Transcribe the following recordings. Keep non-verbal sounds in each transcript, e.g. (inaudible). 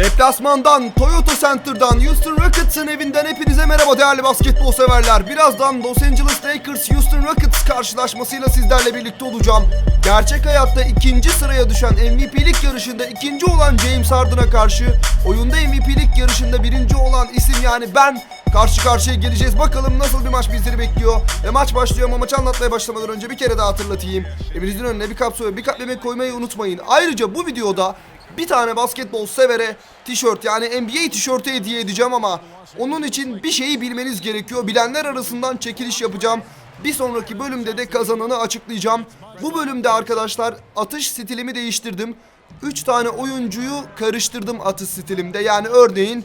Deplasmandan, Toyota Center'dan, Houston Rockets'ın evinden hepinize merhaba değerli basketbol severler. Birazdan Los Angeles Lakers Houston Rockets karşılaşmasıyla sizlerle birlikte olacağım. Gerçek hayatta ikinci sıraya düşen MVP'lik yarışında ikinci olan James Harden'a karşı oyunda MVP'lik yarışında birinci olan isim yani ben karşı karşıya geleceğiz. Bakalım nasıl bir maç bizleri bekliyor. Ve maç başlıyor ama maçı anlatmaya başlamadan önce bir kere daha hatırlatayım. Evinizin önüne bir kap su ve bir kap yemek koymayı unutmayın. Ayrıca bu videoda bir tane basketbol severe tişört yani NBA tişörtü hediye edeceğim ama onun için bir şeyi bilmeniz gerekiyor. Bilenler arasından çekiliş yapacağım. Bir sonraki bölümde de kazananı açıklayacağım. Bu bölümde arkadaşlar atış stilimi değiştirdim. 3 tane oyuncuyu karıştırdım atış stilimde. Yani örneğin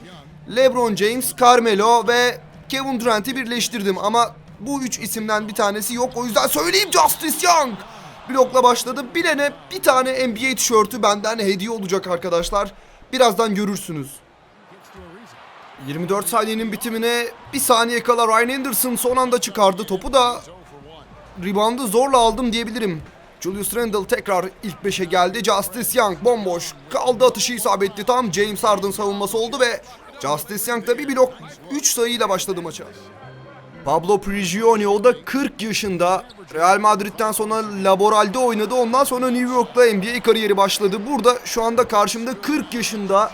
LeBron James, Carmelo ve Kevin Durant'i birleştirdim ama bu üç isimden bir tanesi yok. O yüzden söyleyeyim Justice Young. Blokla başladı. Bilene bir tane NBA tişörtü benden hediye olacak arkadaşlar. Birazdan görürsünüz. 24 saniyenin bitimine bir saniye kala Ryan Anderson son anda çıkardı. Topu da reboundı zorla aldım diyebilirim. Julius Randle tekrar ilk 5'e geldi. Justice Young bomboş kaldı atışı isabetli. Tam James Harden savunması oldu ve Justice Young da bir blok 3 sayıyla başladı maça. Pablo Prigioni o da 40 yaşında. Real Madrid'den sonra Laboral'de oynadı. Ondan sonra New York'ta NBA kariyeri başladı. Burada şu anda karşımda 40 yaşında.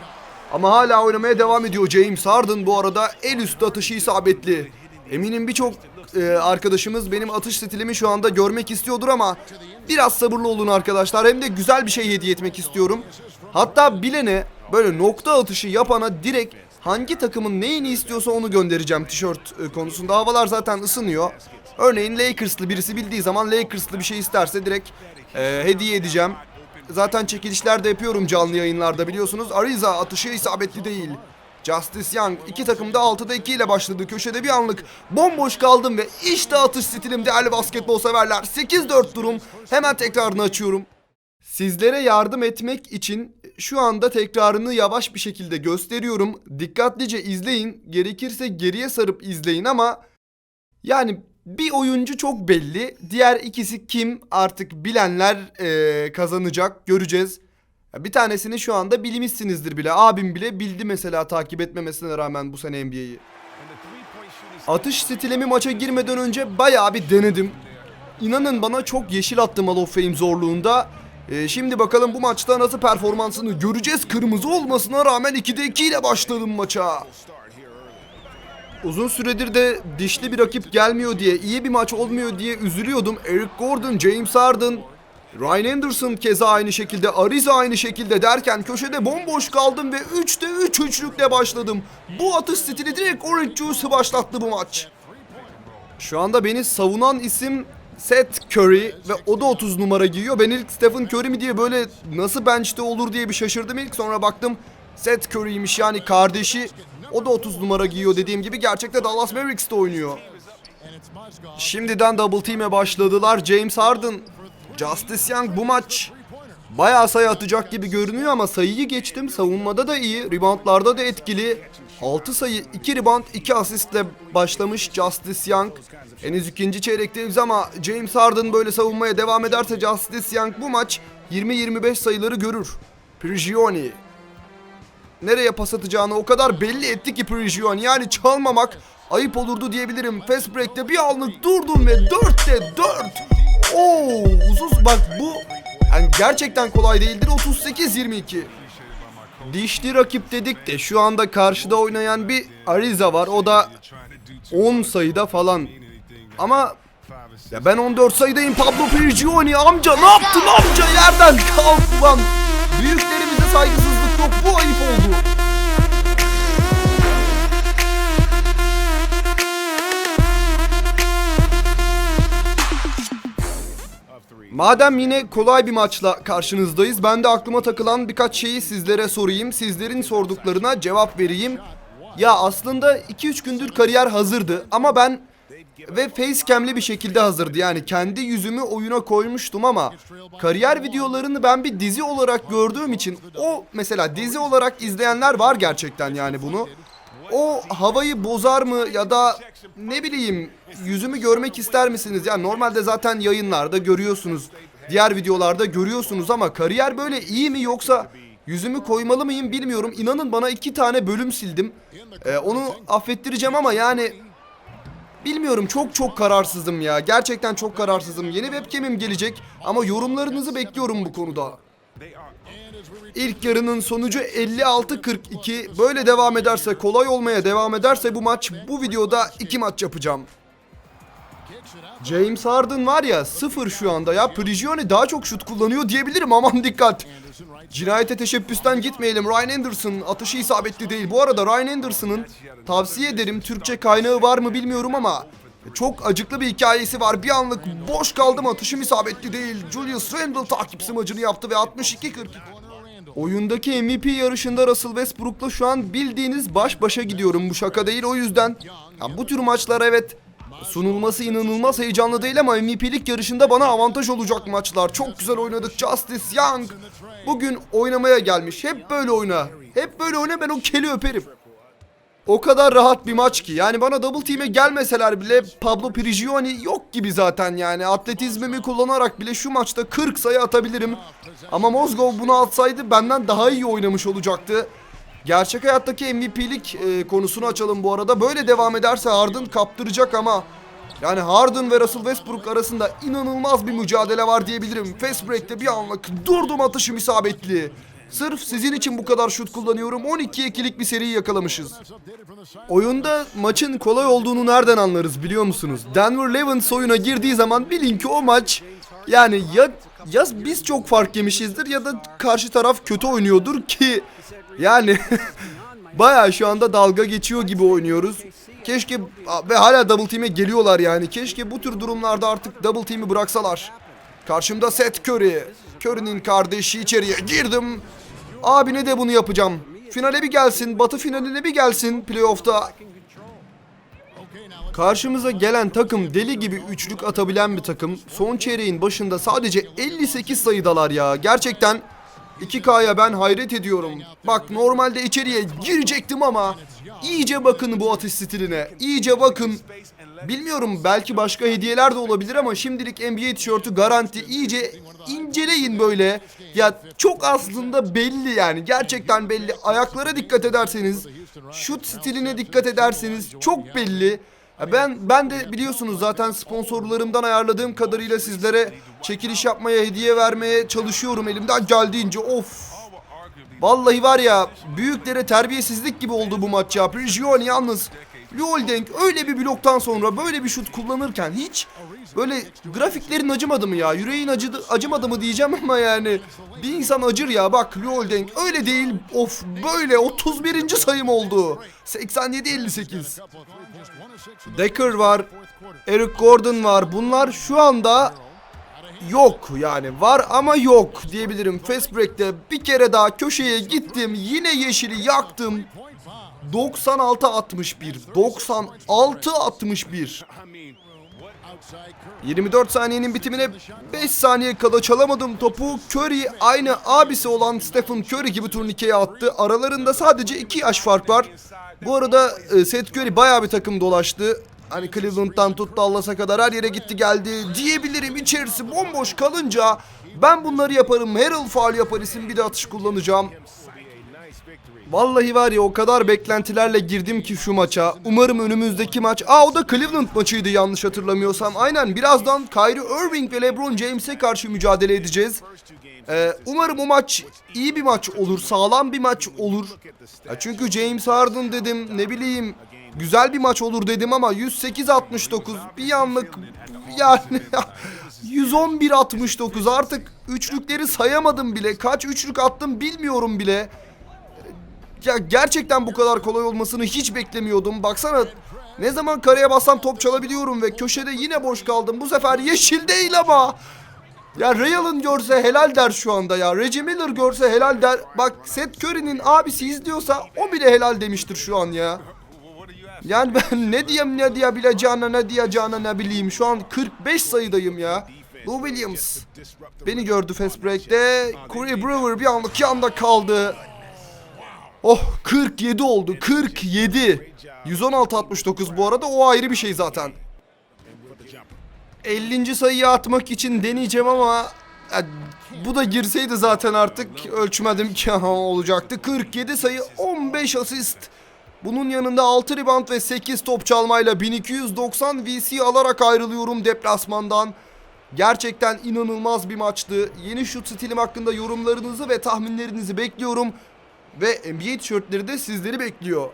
Ama hala oynamaya devam ediyor James Harden bu arada el üstü atışı isabetli. Eminim birçok e, arkadaşımız benim atış stilimi şu anda görmek istiyordur ama biraz sabırlı olun arkadaşlar. Hem de güzel bir şey hediye etmek istiyorum. Hatta bilene böyle nokta atışı yapana direkt hangi takımın neyini istiyorsa onu göndereceğim tişört e, konusunda. Havalar zaten ısınıyor. Örneğin Lakers'lı birisi bildiği zaman Lakers'lı bir şey isterse direkt e, hediye edeceğim. Zaten çekilişler de yapıyorum canlı yayınlarda biliyorsunuz. Ariza atışı isabetli değil. Justice Young iki takım da 6'da 2 ile başladı. Köşede bir anlık bomboş kaldım ve işte atış stilim değerli basketbol severler. 8-4 durum. Hemen tekrarını açıyorum. Sizlere yardım etmek için şu anda tekrarını yavaş bir şekilde gösteriyorum. Dikkatlice izleyin. Gerekirse geriye sarıp izleyin ama yani bir oyuncu çok belli. Diğer ikisi kim artık bilenler eee, kazanacak göreceğiz. Bir tanesini şu anda bilmişsinizdir bile. Abim bile bildi mesela takip etmemesine rağmen bu sene NBA'yi. Atış stilimi maça girmeden önce bayağı bir denedim. İnanın bana çok yeşil attım Hall zorluğunda. Ee, şimdi bakalım bu maçta nasıl performansını göreceğiz. Kırmızı olmasına rağmen 2'de 2 ile başladım maça. Uzun süredir de dişli bir rakip gelmiyor diye, iyi bir maç olmuyor diye üzülüyordum. Eric Gordon, James Harden, Ryan Anderson keza aynı şekilde, Ariza aynı şekilde derken köşede bomboş kaldım ve 3'te 3 üçlükle başladım. Bu atış stili direkt Orange Juice'ı başlattı bu maç. Şu anda beni savunan isim Seth Curry ve o da 30 numara giyiyor. Ben ilk Stephen Curry mi diye böyle nasıl bench'te olur diye bir şaşırdım ilk. Sonra baktım Seth Curry'ymiş yani kardeşi. O da 30 numara giyiyor dediğim gibi gerçekte Dallas Mavericks'te oynuyor. Şimdiden double team'e başladılar. James Harden, Justice Young bu maç bayağı sayı atacak gibi görünüyor ama sayıyı geçtim. Savunmada da iyi, reboundlarda da etkili. 6 sayı, 2 rebound, 2 asistle başlamış Justice Young. Henüz ikinci çeyrekteyiz ama James Harden böyle savunmaya devam ederse Justice Young bu maç 20-25 sayıları görür. Prigioni nereye pas atacağını o kadar belli etti ki Prigioni. Yani çalmamak ayıp olurdu diyebilirim. Fast break'te bir anlık durdum ve 4'te 4. Oo, uzun bak bu yani gerçekten kolay değildir. 38-22. Dişli rakip dedik de şu anda karşıda oynayan bir Ariza var. O da 10 sayıda falan. Ama ya ben 14 sayıdayım Pablo Prigioni amca ne yaptın amca yerden kalk lan. Büyüklerimize saygısızlık yok bu ayıp oldu. Madem yine kolay bir maçla karşınızdayız, ben de aklıma takılan birkaç şeyi sizlere sorayım. Sizlerin sorduklarına cevap vereyim. Ya aslında 2-3 gündür kariyer hazırdı ama ben ve facecam'li bir şekilde hazırdı. Yani kendi yüzümü oyuna koymuştum ama kariyer videolarını ben bir dizi olarak gördüğüm için o mesela dizi olarak izleyenler var gerçekten yani bunu. O havayı bozar mı ya da ne bileyim yüzümü görmek ister misiniz? Ya normalde zaten yayınlarda görüyorsunuz. Diğer videolarda görüyorsunuz ama kariyer böyle iyi mi yoksa Yüzümü koymalı mıyım bilmiyorum. İnanın bana iki tane bölüm sildim. Ee, onu affettireceğim ama yani bilmiyorum çok çok kararsızım ya. Gerçekten çok kararsızım. Yeni webcam'im gelecek ama yorumlarınızı bekliyorum bu konuda. İlk yarının sonucu 56-42. Böyle devam ederse, kolay olmaya devam ederse bu maç, bu videoda iki maç yapacağım. James Harden var ya sıfır şu anda ya. Prigioni daha çok şut kullanıyor diyebilirim aman dikkat. Cinayete teşebbüsten gitmeyelim. Ryan Anderson atışı isabetli değil. Bu arada Ryan Anderson'ın tavsiye ederim Türkçe kaynağı var mı bilmiyorum ama çok acıklı bir hikayesi var. Bir anlık boş kaldım atışım isabetli değil. Julius Randle takip smacını yaptı ve 62-42. Oyundaki MVP yarışında Russell Westbrook'la şu an bildiğiniz baş başa gidiyorum. Bu şaka değil o yüzden. Ya bu tür maçlar evet sunulması inanılmaz heyecanlı değil ama MVP'lik yarışında bana avantaj olacak maçlar. Çok güzel oynadık. Justice Young bugün oynamaya gelmiş. Hep böyle oyna. Hep böyle oyna ben o keli öperim. O kadar rahat bir maç ki. Yani bana double team'e gelmeseler bile Pablo Prigioni yok gibi zaten yani. Atletizmimi kullanarak bile şu maçta 40 sayı atabilirim. Ama Mozgov bunu atsaydı benden daha iyi oynamış olacaktı. Gerçek hayattaki MVP'lik e, konusunu açalım bu arada. Böyle devam ederse Harden kaptıracak ama yani Harden ve Russell Westbrook arasında inanılmaz bir mücadele var diyebilirim. Fast break'te bir anlık durdum atışım isabetli. Sırf sizin için bu kadar şut kullanıyorum. 12-2'lik bir seri yakalamışız. Oyunda maçın kolay olduğunu nereden anlarız biliyor musunuz? Denver Levens oyuna girdiği zaman bilin ki o maç yani ya ya biz çok fark yemişizdir ya da karşı taraf kötü oynuyordur ki yani (laughs) Baya şu anda dalga geçiyor gibi oynuyoruz. Keşke ve hala double team'e geliyorlar yani. Keşke bu tür durumlarda artık double team'i bıraksalar. Karşımda Seth Curry. Curry'nin kardeşi içeriye girdim. Abine de bunu yapacağım. Finale bir gelsin, batı finaline bir gelsin playoff'ta. Karşımıza gelen takım deli gibi üçlük atabilen bir takım. Son çeyreğin başında sadece 58 sayıdalar ya. Gerçekten 2K'ya ben hayret ediyorum. Bak normalde içeriye girecektim ama iyice bakın bu atış stiline. İyice bakın. Bilmiyorum belki başka hediyeler de olabilir ama şimdilik NBA tişörtü garanti. İyice inceleyin böyle. Ya çok aslında belli yani. Gerçekten belli. Ayaklara dikkat ederseniz, şut stiline dikkat ederseniz çok belli. Ben ben de biliyorsunuz zaten sponsorlarımdan ayarladığım kadarıyla sizlere çekiliş yapmaya, hediye vermeye çalışıyorum elimden geldiğince. Of. Vallahi var ya büyüklere terbiyesizlik gibi oldu bu maç ya. Prigioni yalnız Lyoldeng öyle bir bloktan sonra böyle bir şut kullanırken hiç böyle grafiklerin acımadı mı ya? Yüreğin acıdı, acımadı mı diyeceğim ama yani bir insan acır ya bak Lyoldeng öyle değil. Of böyle 31. sayım oldu. 87-58. Decker var. Eric Gordon var. Bunlar şu anda yok yani var ama yok diyebilirim. Fast break'te bir kere daha köşeye gittim. Yine yeşili yaktım. 96-61. 96-61. 24 saniyenin bitimine 5 saniye kala çalamadım topu. Curry aynı abisi olan Stephen Curry gibi turnikeye attı. Aralarında sadece 2 yaş fark var. Bu arada e, Seth Curry bayağı bir takım dolaştı. Hani Cleveland'dan tut Dallas'a kadar her yere gitti geldi diyebilirim. İçerisi bomboş kalınca ben bunları yaparım. Harrell faal yapar isim bir de atış kullanacağım. Vallahi var ya o kadar beklentilerle girdim ki şu maça. Umarım önümüzdeki maç... Aa o da Cleveland maçıydı yanlış hatırlamıyorsam. Aynen birazdan Kyrie Irving ve LeBron James'e karşı mücadele edeceğiz. Ee, umarım o maç iyi bir maç olur. Sağlam bir maç olur. Ya çünkü James Harden dedim ne bileyim güzel bir maç olur dedim ama 108-69 bir yanlık yani (laughs) 111-69 artık üçlükleri sayamadım bile. Kaç üçlük attım bilmiyorum bile. Ya gerçekten bu kadar kolay olmasını hiç beklemiyordum. Baksana ne zaman kareye bassam top çalabiliyorum ve köşede yine boş kaldım. Bu sefer yeşil değil ama. Ya Ray Allen görse helal der şu anda ya. Reggie Miller görse helal der. Bak Seth Curry'nin abisi izliyorsa o bile helal demiştir şu an ya. Yani ben (laughs) ne diyeyim ne diyebileceğine ne diyeceğine ne bileyim. Şu an 45 sayıdayım ya. Lou Williams beni gördü fast break'te. Corey Brewer bir anlık yanda kaldı. Oh 47 oldu 47. 116-69 bu arada o ayrı bir şey zaten. 50. sayıyı atmak için deneyeceğim ama Ya, bu da girseydi zaten artık ölçmedim ki olacaktı. 47 sayı 15 asist. Bunun yanında 6 rebound ve 8 top çalmayla 1290 VC alarak ayrılıyorum deplasmandan. Gerçekten inanılmaz bir maçtı. Yeni şut stilim hakkında yorumlarınızı ve tahminlerinizi bekliyorum. Ve NBA tişörtleri de sizleri bekliyor.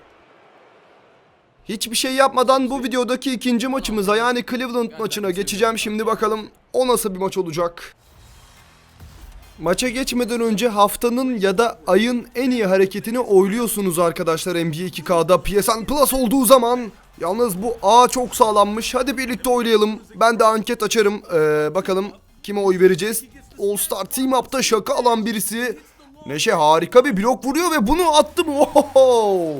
Hiçbir şey yapmadan bu videodaki ikinci maçımıza yani Cleveland maçına geçeceğim. Şimdi bakalım o nasıl bir maç olacak. Maça geçmeden önce haftanın ya da ayın en iyi hareketini oyluyorsunuz arkadaşlar NBA 2K'da PSN Plus olduğu zaman. Yalnız bu A çok sağlammış. Hadi birlikte oylayalım. Ben de anket açarım. Ee, bakalım kime oy vereceğiz. All Star Team Up'ta şaka alan birisi. Neşe harika bir blok vuruyor ve bunu attı mı? Oho!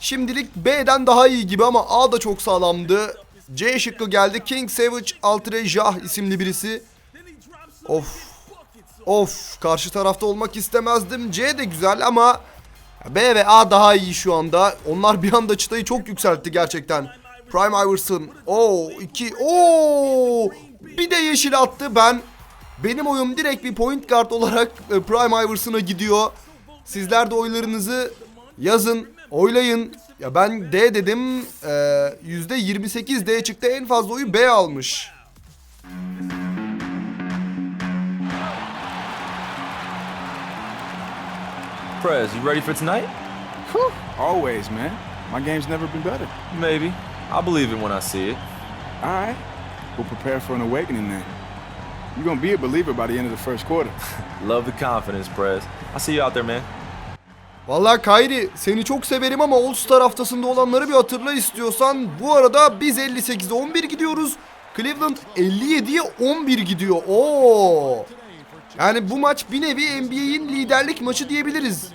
Şimdilik B'den daha iyi gibi ama A da çok sağlamdı. C şıkkı geldi. King Savage Altre Jah isimli birisi. Of. Of. Karşı tarafta olmak istemezdim. C de güzel ama B ve A daha iyi şu anda. Onlar bir anda çıtayı çok yükseltti gerçekten. Prime Iverson. Oo 2. Oo! Bir de yeşil attı. Ben benim oyum direkt bir point guard olarak e, Prime Iverson'a gidiyor. Sizler de oylarınızı yazın, oylayın. Ya ben D dedim. Ee, %28 D çıktı. En fazla oyu B almış. Prez, you ready for tonight? Always, man. My game's never been better. Maybe. I believe it when I see it. All right. We'll prepare for an awakening then. You're going to be a believer by the end of the first quarter. (laughs) Love the confidence, Prez. I see you out there, man. Vallahi Kayri seni çok severim ama All Star haftasında olanları bir hatırla istiyorsan. Bu arada biz 58'de 11 gidiyoruz. Cleveland 57'ye 11 gidiyor. Oo. Yani bu maç bir nevi NBA'in liderlik maçı diyebiliriz.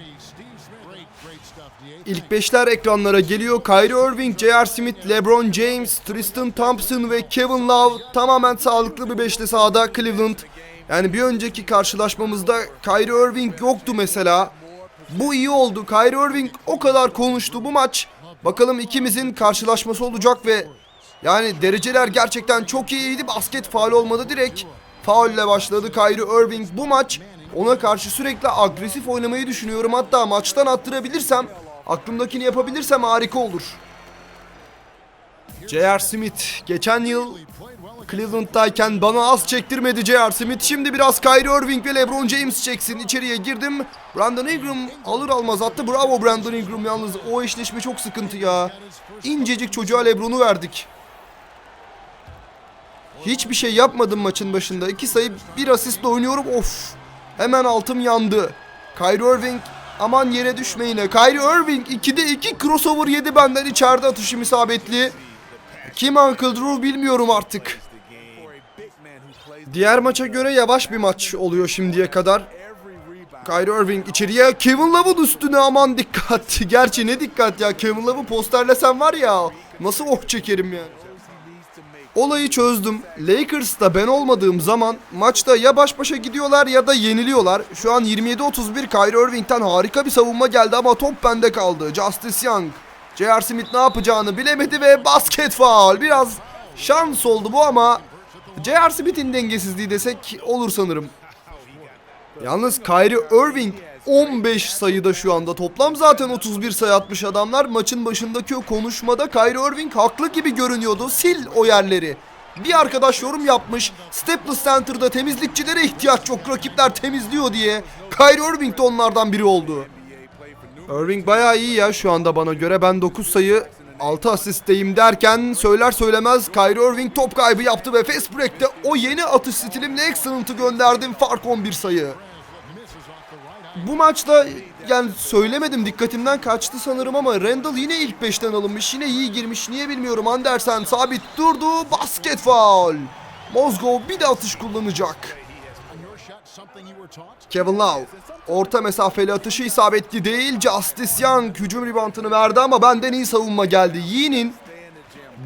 İlk beşler ekranlara geliyor. Kyrie Irving, J.R. Smith, LeBron James, Tristan Thompson ve Kevin Love tamamen sağlıklı bir beşli sahada Cleveland. Yani bir önceki karşılaşmamızda Kyrie Irving yoktu mesela. Bu iyi oldu. Kyrie Irving o kadar konuştu bu maç. Bakalım ikimizin karşılaşması olacak ve yani dereceler gerçekten çok iyiydi. Basket faal olmadı direkt. Faulle başladı Kyrie Irving bu maç. Ona karşı sürekli agresif oynamayı düşünüyorum. Hatta maçtan attırabilirsem, aklımdakini yapabilirsem harika olur. J.R. Smith geçen yıl Cleveland'dayken bana az çektirmedi J.R. Smith. Şimdi biraz Kyrie Irving ve LeBron James çeksin. İçeriye girdim. Brandon Ingram alır almaz attı. Bravo Brandon Ingram yalnız o eşleşme çok sıkıntı ya. İncecik çocuğa LeBron'u verdik. Hiçbir şey yapmadım maçın başında. İki sayı bir asistle oynuyorum. Of. Hemen altım yandı. Kyrie Irving aman yere düşme yine. Kyrie Irving 2'de 2 crossover yedi benden içeride atışım isabetli. Kim Uncle Drew bilmiyorum artık. Diğer maça göre yavaş bir maç oluyor şimdiye kadar. Kyrie Irving içeriye Kevin Love'ın üstüne aman dikkat. (laughs) Gerçi ne dikkat ya Kevin Love'ı posterlesem var ya nasıl oh çekerim ya. Olayı çözdüm. Lakers'ta ben olmadığım zaman maçta ya baş başa gidiyorlar ya da yeniliyorlar. Şu an 27-31 Kyrie Irving'den harika bir savunma geldi ama top bende kaldı. Justice Young. J.R. Smith ne yapacağını bilemedi ve basket faul. Biraz şans oldu bu ama J.R. Smith'in dengesizliği desek olur sanırım. Yalnız Kyrie Irving 15 sayıda şu anda toplam zaten 31 sayı atmış adamlar. Maçın başındaki o konuşmada Kyrie Irving haklı gibi görünüyordu. Sil o yerleri. Bir arkadaş yorum yapmış. Staples Center'da temizlikçilere ihtiyaç yok. Rakipler temizliyor diye. Kyrie Irving de onlardan biri oldu. Irving bayağı iyi ya şu anda bana göre. Ben 9 sayı 6 asisteyim derken söyler söylemez Kyrie Irving top kaybı yaptı ve fast break'te o yeni atış stilimle excellent'ı gönderdim. Fark 11 sayı. Bu maçta yani söylemedim dikkatimden kaçtı sanırım ama Randall yine ilk 5'ten alınmış. Yine iyi girmiş. Niye bilmiyorum. Andersen sabit durdu. Basket foul. Mozgov bir de atış kullanacak. Kevin Love orta mesafeli atışı isabetli değil. Justice Young hücum ribantını verdi ama benden iyi savunma geldi. Yi'nin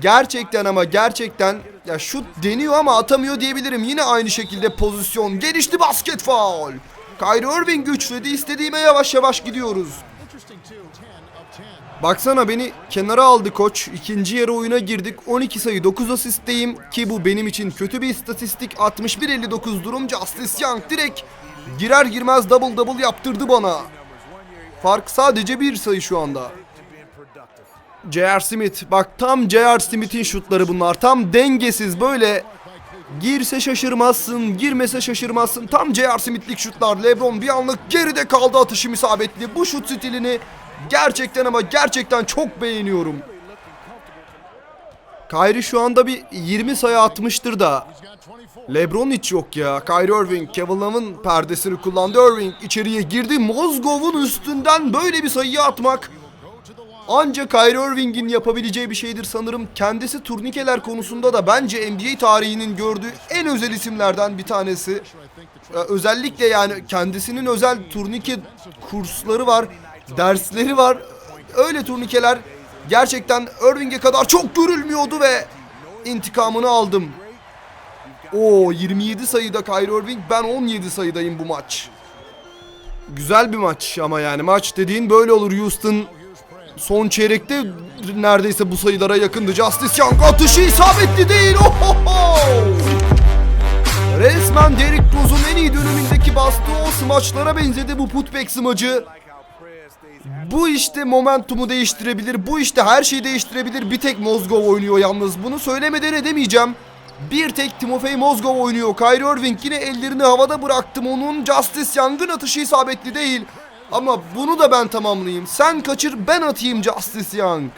gerçekten ama gerçekten ya şut deniyor ama atamıyor diyebilirim. Yine aynı şekilde pozisyon. Gelişti basket foul. Kyrie Irving güçledi. İstediğime yavaş yavaş gidiyoruz. Baksana beni kenara aldı koç. İkinci yarı oyuna girdik. 12 sayı 9 asistteyim ki bu benim için kötü bir istatistik. 61-59 durum. Justice Young direkt girer girmez double double yaptırdı bana. Fark sadece bir sayı şu anda. J.R. Smith. Bak tam J.R. Smith'in şutları bunlar. Tam dengesiz böyle girse şaşırmazsın, girmese şaşırmazsın. Tam J.R. Smith'lik şutlar. LeBron bir anlık geride kaldı atışım isabetli. Bu şut stilini gerçekten ama gerçekten çok beğeniyorum. Kyrie şu anda bir 20 sayı atmıştır da. LeBron hiç yok ya. Kyrie Irving, Kevin Love'ın perdesini kullandı. Irving içeriye girdi. Mozgov'un üstünden böyle bir sayıyı atmak ancak Kyrie Irving'in yapabileceği bir şeydir sanırım. Kendisi turnikeler konusunda da bence NBA tarihinin gördüğü en özel isimlerden bir tanesi. Ee, özellikle yani kendisinin özel turnike kursları var, dersleri var. Öyle turnikeler gerçekten Irving'e kadar çok görülmüyordu ve intikamını aldım. O 27 sayıda Kyrie Irving, ben 17 sayıdayım bu maç. Güzel bir maç ama yani maç dediğin böyle olur Houston son çeyrekte neredeyse bu sayılara yakındı. Justice Young atışı isabetli değil. Ohoho! Resmen Derrick Rose'un en iyi dönemindeki bastığı o smaçlara benzedi bu putback smacı. Bu işte momentumu değiştirebilir. Bu işte her şeyi değiştirebilir. Bir tek Mozgov oynuyor yalnız. Bunu söylemeden edemeyeceğim. Bir tek Timofey Mozgov oynuyor. Kyrie Irving yine ellerini havada bıraktım onun. Justice Young'ın atışı isabetli değil. Ama bunu da ben tamamlayayım. Sen kaçır ben atayım Justice Young.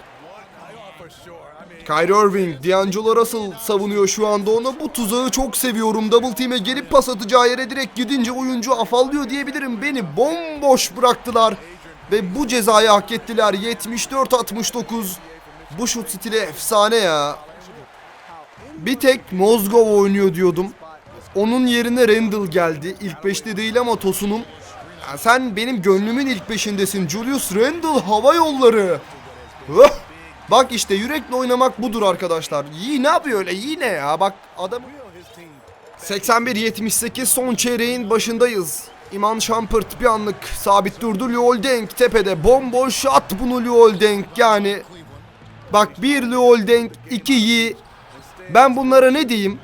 Kyrie Irving, D'Angelo Russell savunuyor şu anda onu. Bu tuzağı çok seviyorum. Double team'e gelip pas atacağı yere direkt gidince oyuncu afallıyor diyebilirim. Beni bomboş bıraktılar. Ve bu cezayı hak ettiler. 74-69. Bu şut stili efsane ya. Bir tek Mozgov oynuyor diyordum. Onun yerine Randall geldi. İlk beşte değil ama Tosun'un. Sen benim gönlümün ilk beşindesin. Julius Randall hava yolları. Hıh! Bak işte yürekle oynamak budur arkadaşlar. İyi ne yapıyor öyle? Yine ya. Bak adam 81-78 son çeyreğin başındayız. İman Şampırt bir anlık sabit durdu. Liol Denk tepede. Bomboş at bunu Denk yani. Bak bir Denk, iki Yi. Ben bunlara ne diyeyim?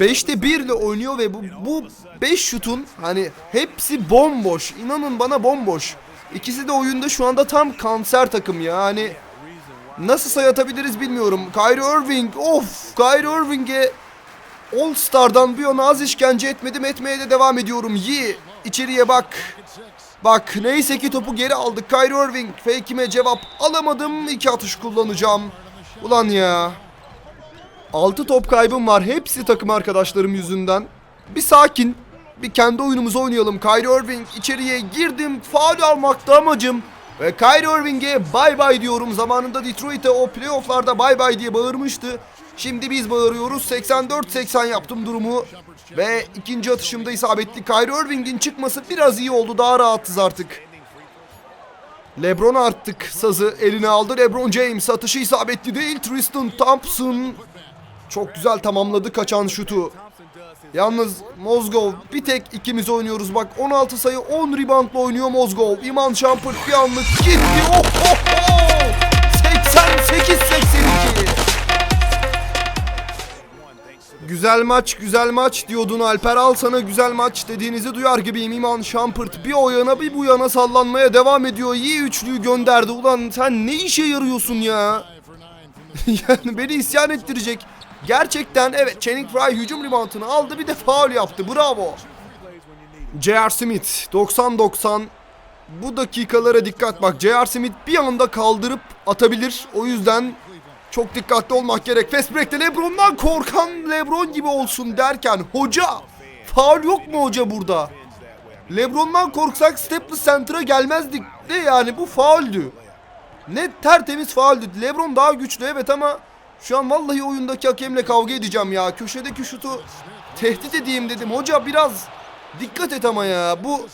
5'te 1 ile oynuyor ve bu bu 5 şutun hani hepsi bomboş. İnanın bana bomboş. İkisi de oyunda şu anda tam kanser takım yani. Nasıl sayı atabiliriz bilmiyorum. Kyrie Irving of Kyrie Irving'e All Star'dan bir yana az işkence etmedim etmeye de devam ediyorum. Yi içeriye bak. Bak neyse ki topu geri aldık. Kyrie Irving fake'ime cevap alamadım. İki atış kullanacağım. Ulan ya. 6 top kaybım var. Hepsi takım arkadaşlarım yüzünden. Bir sakin. Bir kendi oyunumuzu oynayalım. Kyrie Irving içeriye girdim. Faul almakta amacım. Ve Kyrie Irving'e bay bay diyorum. Zamanında Detroit'e o playofflarda bay bay diye bağırmıştı. Şimdi biz bağırıyoruz. 84-80 yaptım durumu. Ve ikinci atışımda isabetli. Kyrie Irving'in çıkması biraz iyi oldu. Daha rahatız artık. Lebron artık sazı eline aldı. Lebron James atışı isabetli değil. Tristan Thompson çok güzel tamamladı kaçan şutu. Yalnız Mozgov bir tek ikimiz oynuyoruz bak 16 sayı 10 reboundla oynuyor Mozgov. İman Şampırt bir anlık gitti. Oh, oh, oh! 88-82. Güzel maç güzel maç diyordun Alper al sana güzel maç dediğinizi duyar gibiyim İman Şampırt bir o yana bir bu yana sallanmaya devam ediyor iyi üçlüyü gönderdi ulan sen ne işe yarıyorsun ya (laughs) yani beni isyan ettirecek gerçekten evet Channing Frye hücum reboundını aldı bir de faul yaptı bravo J.R. Smith 90-90 bu dakikalara dikkat bak J.R. Smith bir anda kaldırıp atabilir o yüzden çok dikkatli olmak gerek. Fast break'te Lebron'dan korkan Lebron gibi olsun derken hoca faul yok mu hoca burada? Lebron'dan korksak Staples Center'a gelmezdik de yani bu fauldü. Ne tertemiz fauldü. Lebron daha güçlü evet ama şu an vallahi oyundaki hakemle kavga edeceğim ya. Köşedeki şutu tehdit edeyim dedim. Hoca biraz dikkat et ama ya. Bu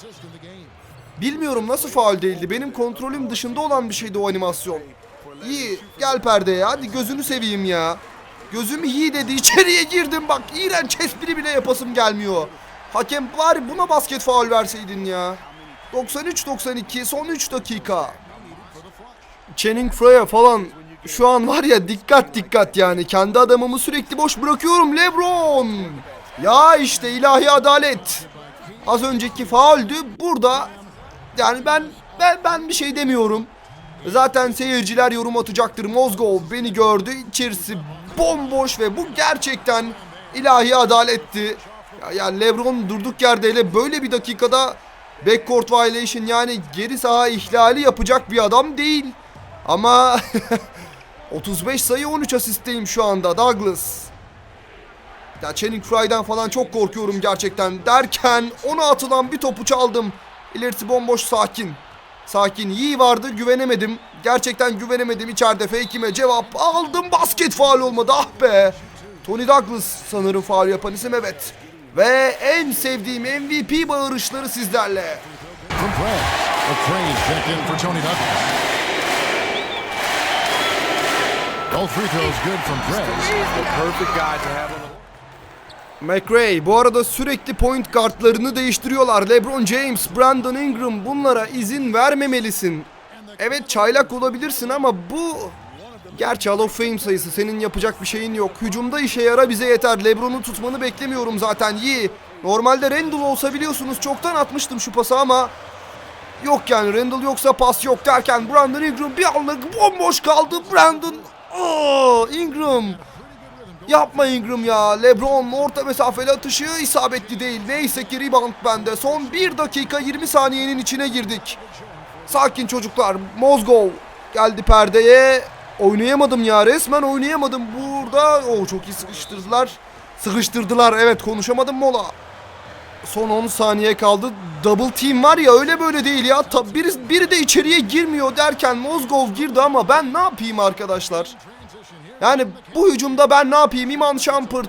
bilmiyorum nasıl faul değildi. Benim kontrolüm dışında olan bir şeydi o animasyon. İyi gel perdeye hadi gözünü seveyim ya. Gözüm iyi dedi (laughs) içeriye girdim bak iğrenç espri bile yapasım gelmiyor. Hakem bari buna basket faul verseydin ya. 93-92 son 3 dakika. Channing Frye'a falan şu an var ya dikkat dikkat yani. Kendi adamımı sürekli boş bırakıyorum Lebron. Ya işte ilahi adalet. Az önceki fauldü burada yani ben ben, ben bir şey demiyorum. Zaten seyirciler yorum atacaktır. Mozgov beni gördü. İçerisi bomboş ve bu gerçekten ilahi adaletti. Ya, ya Lebron durduk yerde hele böyle bir dakikada backcourt violation yani geri saha ihlali yapacak bir adam değil. Ama (laughs) 35 sayı 13 asistteyim şu anda Douglas. Ya Channing Frye'den falan çok korkuyorum gerçekten derken ona atılan bir topu çaldım. İlerisi bomboş sakin. Sakin iyi vardı güvenemedim. Gerçekten güvenemedim içeride fake'ime cevap aldım basket faal olmadı ah be. Tony Douglas sanırım faal yapan isim evet. Ve en sevdiğim MVP bağırışları sizlerle. All free throws good from Brad. Perfect guy to have on the McRae bu arada sürekli point kartlarını değiştiriyorlar. LeBron James, Brandon Ingram bunlara izin vermemelisin. Evet çaylak olabilirsin ama bu... Gerçi Hall of Fame sayısı senin yapacak bir şeyin yok. Hücumda işe yara bize yeter. LeBron'u tutmanı beklemiyorum zaten. İyi. Normalde Randall olsa biliyorsunuz çoktan atmıştım şu pası ama... Yok yani Randall yoksa pas yok derken Brandon Ingram bir anlık bomboş kaldı. Brandon... Aa, Ingram... Yapma Ingram ya. LeBron orta mesafeli atışı isabetli değil. Neyse ki rebound bende. Son 1 dakika 20 saniyenin içine girdik. Sakin çocuklar. Mozgov geldi perdeye. Oynayamadım ya. Resmen oynayamadım burada. Oo çok iyi sıkıştırdılar. Sıkıştırdılar. Evet konuşamadım mola. Son 10 saniye kaldı. Double team var ya öyle böyle değil ya. Ta, biri, biri de içeriye girmiyor derken Mozgov girdi ama ben ne yapayım arkadaşlar? Yani bu hücumda ben ne yapayım? İman Shumpert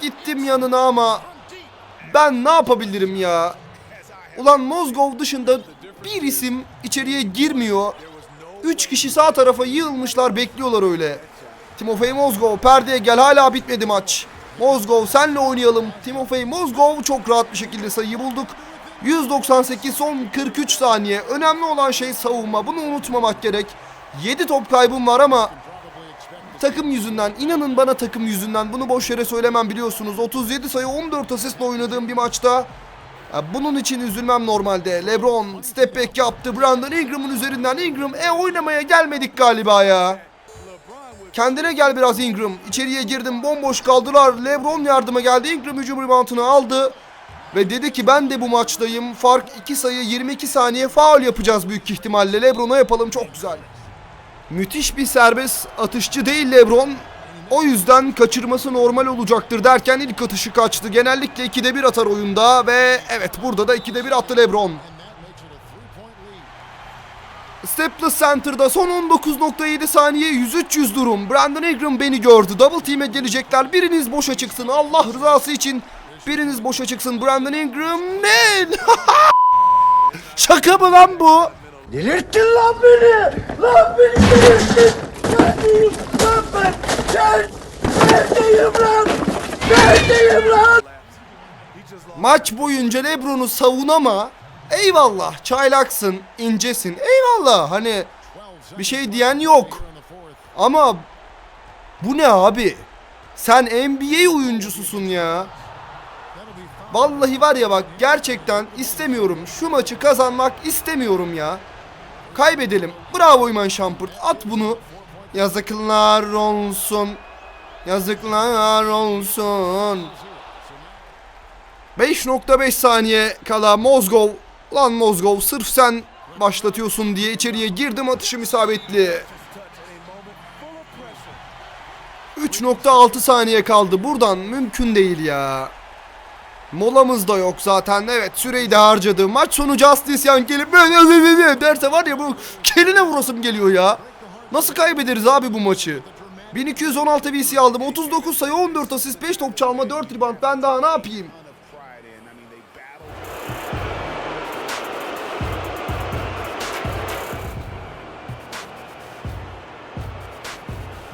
gittim yanına ama ben ne yapabilirim ya? Ulan Mozgov dışında bir isim içeriye girmiyor. Üç kişi sağ tarafa yığılmışlar bekliyorlar öyle. Timofey Mozgov perdeye gel hala bitmedi maç. Mozgov senle oynayalım. Timofey Mozgov çok rahat bir şekilde sayıyı bulduk. 198 son 43 saniye. Önemli olan şey savunma. Bunu unutmamak gerek. 7 top kaybım var ama takım yüzünden inanın bana takım yüzünden bunu boş yere söylemem biliyorsunuz 37 sayı 14 asistle oynadığım bir maçta ya bunun için üzülmem normalde Lebron step back yaptı Brandon Ingram'ın üzerinden Ingram e oynamaya gelmedik galiba ya Kendine gel biraz Ingram. İçeriye girdim bomboş kaldılar. Lebron yardıma geldi Ingram hücum reboundını aldı. Ve dedi ki ben de bu maçtayım. Fark 2 sayı 22 saniye faul yapacağız büyük ihtimalle. Lebron'a yapalım. Çok güzel. Müthiş bir serbest atışçı değil Lebron. O yüzden kaçırması normal olacaktır derken ilk atışı kaçtı. Genellikle 2'de 1 atar oyunda ve evet burada da 2'de 1 attı Lebron. Staples Center'da son 19.7 saniye 103 durum. Brandon Ingram beni gördü. Double team'e gelecekler. Biriniz boşa çıksın. Allah rızası için biriniz boşa çıksın. Brandon Ingram ne? (laughs) Şaka mı lan bu? Delirttin lan beni! Lan beni delirttin! Neredeyim lan ben? Gel! Neredeyim lan? Neredeyim lan? Maç boyunca Lebron'u savunama. Eyvallah çaylaksın, incesin. Eyvallah hani bir şey diyen yok. Ama bu ne abi? Sen NBA oyuncususun ya. Vallahi var ya bak gerçekten istemiyorum. Şu maçı kazanmak istemiyorum ya. Kaybedelim. Bravo İman Şampırt. At bunu. Yazıklar olsun. Yazıklar olsun. 5.5 saniye kala Mozgov. Lan Mozgov sırf sen başlatıyorsun diye içeriye girdim atışım isabetli. 3.6 saniye kaldı. Buradan mümkün değil ya. Molamız da yok zaten. Evet süreyi de harcadı. Maç sonu Justice Young gelip böyle derse var ya bu keline vurasım geliyor ya. Nasıl kaybederiz abi bu maçı? 1216 BC aldım. 39 sayı 14 asist 5 top çalma 4 rebound. Ben daha ne yapayım?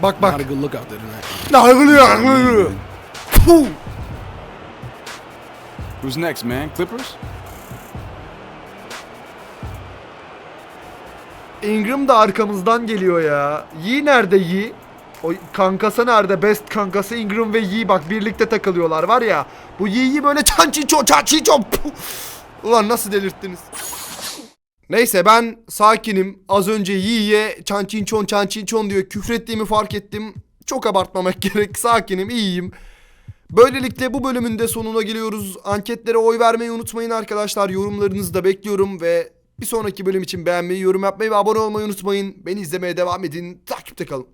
Bak bak. Not a good look out there tonight. Puh. Who's next, man? Clippers? Ingram da arkamızdan geliyor ya. Yi nerede Yi? O kankası nerede? Best kankası Ingram ve Yi bak birlikte takılıyorlar var ya. Bu Yi'yi böyle çançiço çançiço. Puh! Ulan nasıl delirttiniz? Neyse ben sakinim. Az önce Yi'ye çançinçon çançinçon diyor küfrettiğimi fark ettim. Çok abartmamak (laughs) gerek. Sakinim, iyiyim. Böylelikle bu bölümün de sonuna geliyoruz. Anketlere oy vermeyi unutmayın arkadaşlar. Yorumlarınızı da bekliyorum ve bir sonraki bölüm için beğenmeyi, yorum yapmayı ve abone olmayı unutmayın. Beni izlemeye devam edin. Takipte kalın.